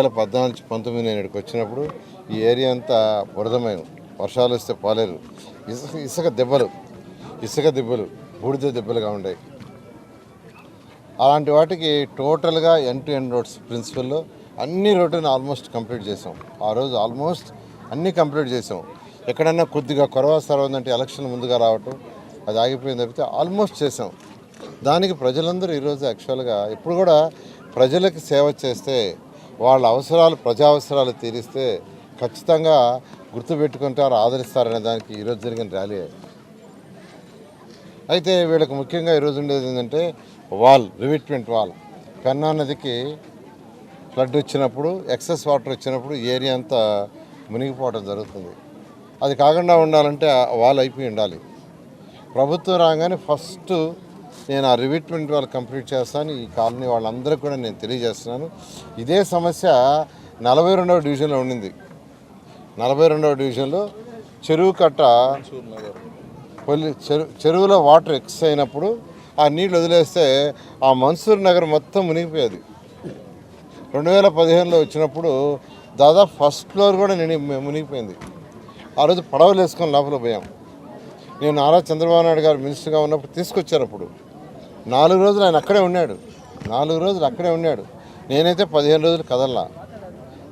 వేల పద్నాలుగు పంతొమ్మిది నేను ఇక్కడికి వచ్చినప్పుడు ఈ ఏరియా అంతా బురదమైన వర్షాలు వస్తే పోలేరు. ఇసుక ఇసుక దెబ్బలు ఇసుక దెబ్బలు బూడిద దెబ్బలుగా ఉండేవి. అలాంటి వాటికి టోటల్గా ఎన్ టు ఎన్ రోడ్స్ ప్రిన్సిపల్లో అన్ని రోడ్లను ఆల్మోస్ట్ కంప్లీట్ చేసాం ఆ రోజు ఆల్మోస్ట్ అన్నీ కంప్లీట్ చేసాం ఎక్కడన్నా కొద్దిగా కొరవ ఉందంటే ఎలక్షన్ ముందుగా రావటం అది ఆగిపోయింది తప్పితే ఆల్మోస్ట్ చేసాం దానికి ప్రజలందరూ ఈరోజు యాక్చువల్గా ఇప్పుడు కూడా ప్రజలకు సేవ చేస్తే వాళ్ళ అవసరాలు ప్రజా అవసరాలు తీరిస్తే ఖచ్చితంగా గుర్తుపెట్టుకుంటారు ఆదరిస్తారనే దానికి ఈరోజు జరిగిన ర్యాలీ అయితే వీళ్ళకి ముఖ్యంగా ఈరోజు ఉండేది ఏంటంటే వాల్ రివిట్మెంట్ వాల్. పెన్నా నదికి ఫ్లడ్ వచ్చినప్పుడు ఎక్సెస్ వాటర్ వచ్చినప్పుడు ఏరియా అంతా మునిగిపోవడం జరుగుతుంది. అది కాకుండా ఉండాలంటే వాల్ అయిపోయి ఉండాలి. ప్రభుత్వం రాగానే ఫస్ట్ నేను ఆ రివిట్మెంట్ వాళ్ళు కంప్లీట్ చేస్తాను. ఈ కాలనీ వాళ్ళందరికీ కూడా నేను తెలియజేస్తున్నాను. ఇదే సమస్య నలభై రెండవ డివిజన్లో ఉండింది. నలభై రెండవ డివిజన్లో చెరువు కట్ట పొల్లి చెరు చెరువులో వాటర్ ఎక్స్ అయినప్పుడు ఆ నీళ్ళు వదిలేస్తే ఆ మన్సూర్ నగర్ మొత్తం మునిగిపోయేది. రెండు వేల పదిహేనులో వచ్చినప్పుడు దాదాపు ఫస్ట్ ఫ్లోర్ కూడా నేను మునిగిపోయింది. ఆ రోజు పడవలు వేసుకొని లోపల పోయాం. నేను నారా చంద్రబాబు నాయుడు గారు మినిస్టర్గా ఉన్నప్పుడు తీసుకొచ్చారు అప్పుడు. నాలుగు రోజులు ఆయన అక్కడే ఉన్నాడు. నాలుగు రోజులు అక్కడే ఉన్నాడు. నేనైతే పదిహేను రోజులు కదల్లా.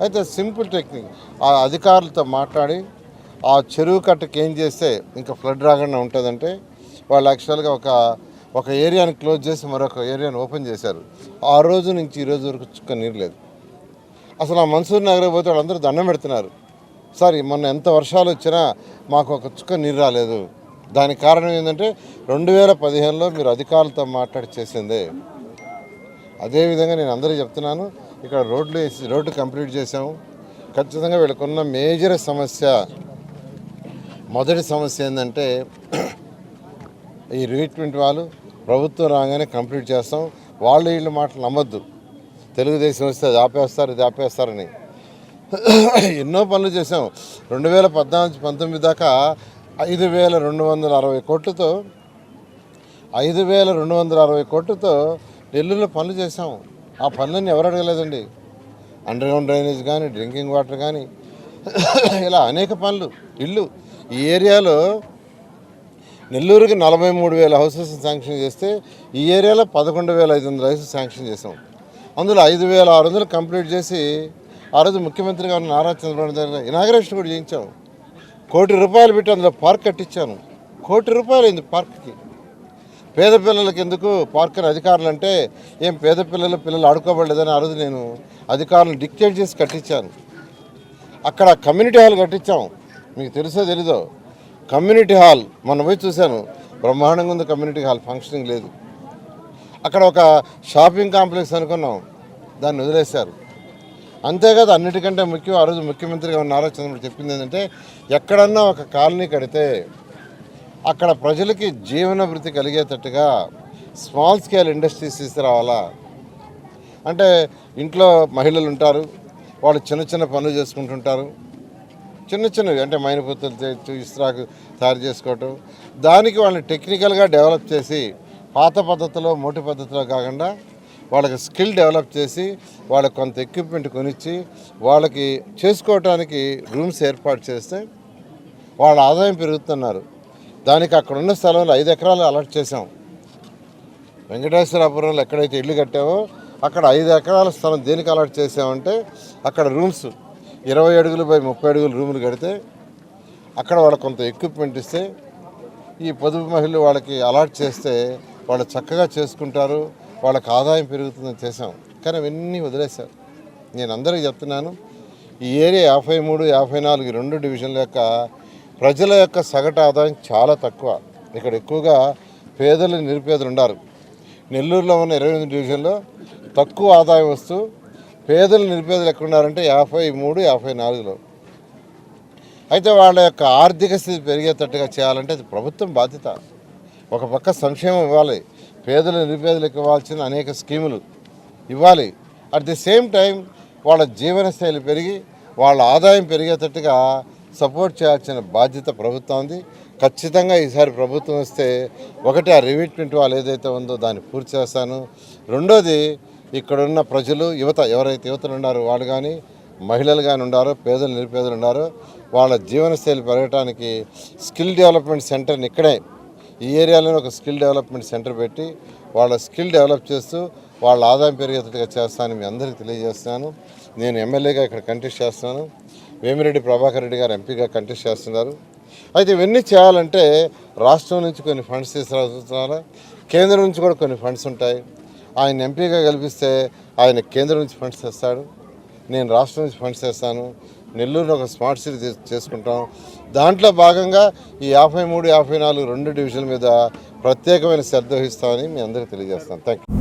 అయితే సింపుల్ టెక్నిక్. ఆ అధికారులతో మాట్లాడి ఆ చెరువు కట్టకి ఏం చేస్తే ఇంకా ఫ్లడ్ రాకుండా ఉంటుందంటే వాళ్ళు యాక్చువల్గా ఒక ఒక ఏరియాని క్లోజ్ చేసి మరొక ఏరియాని ఓపెన్ చేశారు. ఆ రోజు నుంచి ఈ రోజు వరకు చుక్క నీరు లేదు. అసలు ఆ మన్సూర్ నగర్ పోతే వాళ్ళందరూ దండం పెడుతున్నారు. సార్ మొన్న ఎంత వర్షాలు వచ్చినా మాకు ఒక చుక్క నీరు రాలేదు. దానికి కారణం ఏంటంటే రెండు వేల పదిహేనులో మీరు అధికారులతో మాట్లాడి చేసిందే. అదేవిధంగా నేను అందరికీ చెప్తున్నాను ఇక్కడ రోడ్లు వేసి రోడ్డు కంప్లీట్ చేసాము ఖచ్చితంగా వీళ్ళకున్న మేజర్ సమస్య మొదటి సమస్య ఏంటంటే ఈ రీట్మెంట్ వాళ్ళు ప్రభుత్వం రాగానే కంప్లీట్ చేస్తాం. వాళ్ళు వీళ్ళ మాటలు నమ్మొద్దు. తెలుగుదేశం వస్తే అది ఆపేస్తారు ఇది ఆపేస్తారని. ఎన్నో పనులు చేసాం రెండు వేల పద్నాలుగు నుంచి పంతొమ్మిది దాకా ఐదు వేల రెండు వందల అరవై కోట్లతో ఐదు వేల రెండు వందల అరవై కోట్లతో నెల్లూరులో పనులు చేశాము. ఆ పనులన్నీ ఎవరు అడగలేదండి. అండర్ గ్రౌండ్ డ్రైనేజ్ కానీ డ్రింకింగ్ వాటర్ కానీ ఇలా అనేక పనులు ఇల్లు ఈ ఏరియాలో నెల్లూరుకి నలభై మూడు వేల హౌసెస్ శాంక్షన్ చేస్తే ఈ ఏరియాలో పదకొండు వేల ఐదు వందల హౌసెస్ శాంక్షన్ చేసాం అందులో ఐదు వేల ఆరు వందలు కంప్లీట్ చేసి ఆ రోజు ముఖ్యమంత్రిగా ఉన్న నారా చంద్రబాబు నాయుడు ఇనాగ్రేషన్ కూడా చేయించాం. కోటి రూపాయలు పెట్టి అందులో పార్క్ కట్టించాను. కోటి రూపాయలు అయింది పార్క్కి. పేద పిల్లలకి ఎందుకు పార్క్ అధికారులు అంటే ఏం పేద పిల్లలు పిల్లలు ఆడుకోబడలేదని ఆ రోజు నేను అధికారులను డిక్టేట్ చేసి కట్టించాను. అక్కడ కమ్యూనిటీ హాల్ కట్టించాం. మీకు తెలుసో తెలీదో? కమ్యూనిటీ హాల్ మొన్న పోయి చూశాను. బ్రహ్మాండంగా ఉంది కమ్యూనిటీ హాల్ ఫంక్షనింగ్ లేదు. అక్కడ ఒక షాపింగ్ కాంప్లెక్స్ అనుకున్నాం. దాన్ని వదిలేశారు. అంతేకాదు అన్నిటికంటే ముఖ్యం ఆ రోజు ముఖ్యమంత్రిగా ఉన్న నారా చంద్రబాబు చెప్పింది ఏంటంటే ఎక్కడన్నా ఒక కాలనీ కడితే అక్కడ ప్రజలకి జీవనభృతి కలిగేటట్టుగా స్మాల్ స్కేల్ ఇండస్ట్రీస్ తీసుకురావాలా? అంటే ఇంట్లో మహిళలు ఉంటారు వాళ్ళు చిన్న చిన్న పనులు చేసుకుంటుంటారు. చిన్న చిన్నవి అంటే మైనపుత్తులు చేయొచ్చు ఇస్త్రాకు తయారు చేసుకోవటం. దానికి వాళ్ళని టెక్నికల్గా డెవలప్ చేసి పాత పద్ధతిలో మోటి పద్ధతిలో కాకుండా వాళ్ళకి స్కిల్ డెవలప్ చేసి వాళ్ళకి కొంత ఎక్విప్మెంట్ కొనిచ్చి వాళ్ళకి చేసుకోవటానికి రూమ్స్ ఏర్పాటు చేస్తే వాళ్ళ ఆదాయం పెరుగుతున్నారు. దానికి అక్కడ ఉన్న స్థలంలో ఐదు ఎకరాలు అలర్ట్ చేసాం వెంకటేశ్వరాపురంలో ఎక్కడైతే ఇల్లు కట్టావో అక్కడ ఐదు ఎకరాల స్థలం దేనికి అలర్ట్ చేసామంటే అక్కడ రూమ్స్ ఇరవై అడుగులు బై ముప్పై అడుగులు రూములు కడితే అక్కడ వాళ్ళకి కొంత ఎక్విప్మెంట్ ఇస్తే ఈ పొదుపు మహిళలు వాళ్ళకి అలాట్ చేస్తే వాళ్ళు చక్కగా చేసుకుంటారు. వాళ్ళకి ఆదాయం పెరుగుతుందని చేసాం కానీ అవన్నీ వదిలేశారు. నేను అందరికీ చెప్తున్నాను ఈ ఏరియా యాభై మూడు యాభై నాలుగు రెండు డివిజన్ల యొక్క ప్రజల యొక్క సగటు ఆదాయం చాలా తక్కువ. ఇక్కడ ఎక్కువగా పేదలు నిరుపేదలు ఉన్నారు నెల్లూరులో ఉన్న ఇరవై ఎనిమిది డివిజన్లో తక్కువ ఆదాయం వస్తూ పేదలు నిరుపేదలు ఎక్కడున్నారంటే యాభై మూడు యాభై నాలుగులో. అయితే వాళ్ళ యొక్క ఆర్థిక స్థితి పెరిగేటట్టుగా చేయాలంటే అది ప్రభుత్వం బాధ్యత. ఒక పక్క సంక్షేమం ఇవ్వాలి పేదలు నిరుపేదలకు ఇవ్వాల్సిన అనేక స్కీములు ఇవ్వాలి. అట్ ది సేమ్ టైం వాళ్ళ జీవనశైలి పెరిగి వాళ్ళ ఆదాయం పెరిగేటట్టుగా సపోర్ట్ చేయాల్సిన బాధ్యత ప్రభుత్వం ఉంది ఖచ్చితంగా ఈసారి ప్రభుత్వం వస్తే ఒకటి ఆ రివిట్మెంట్ వాళ్ళు ఏదైతే ఉందో దాన్ని పూర్తి చేస్తాను. రెండోది ఇక్కడున్న ప్రజలు యువత ఎవరైతే యువతలు ఉన్నారో వాళ్ళు కానీ మహిళలు కానీ ఉన్నారో పేదలు నిరుపేదలు ఉన్నారో వాళ్ళ జీవనశైలి పెరగడానికి స్కిల్ డెవలప్మెంట్ సెంటర్ని ఇక్కడే ఈ ఏరియాలోనే ఒక స్కిల్ డెవలప్మెంట్ సెంటర్ పెట్టి వాళ్ళ స్కిల్ డెవలప్ చేస్తూ వాళ్ళ ఆదాయం పెరిగేటట్టుగా చేస్తానని మీ అందరికీ తెలియజేస్తున్నాను. నేను ఎమ్మెల్యేగా ఇక్కడ కంటెస్ట్ చేస్తున్నాను. వేమిరెడ్డి ప్రభాకర్ రెడ్డి గారు ఎంపీగా కంటెస్ట్ చేస్తున్నారు. అయితే ఇవన్నీ చేయాలంటే రాష్ట్రం నుంచి కొన్ని ఫండ్స్ తీసుకురావాలి? కేంద్రం నుంచి కూడా కొన్ని ఫండ్స్ ఉంటాయి. ఆయన ఎంపీగా గెలిపిస్తే ఆయన కేంద్రం నుంచి ఫండ్స్ తెస్తాడు. నేను రాష్ట్రం నుంచి ఫండ్స్ తెస్తాను. నెల్లూరులో ఒక స్మార్ట్ సిటీ చేసుకుంటాం. దాంట్లో భాగంగా ఈ యాభై మూడు యాభై నాలుగు రెండు డివిజన్ల మీద ప్రత్యేకమైన శ్రద్ధ వహిస్తామని మీ అందరికీ తెలియజేస్తాను థ్యాంక్ యూ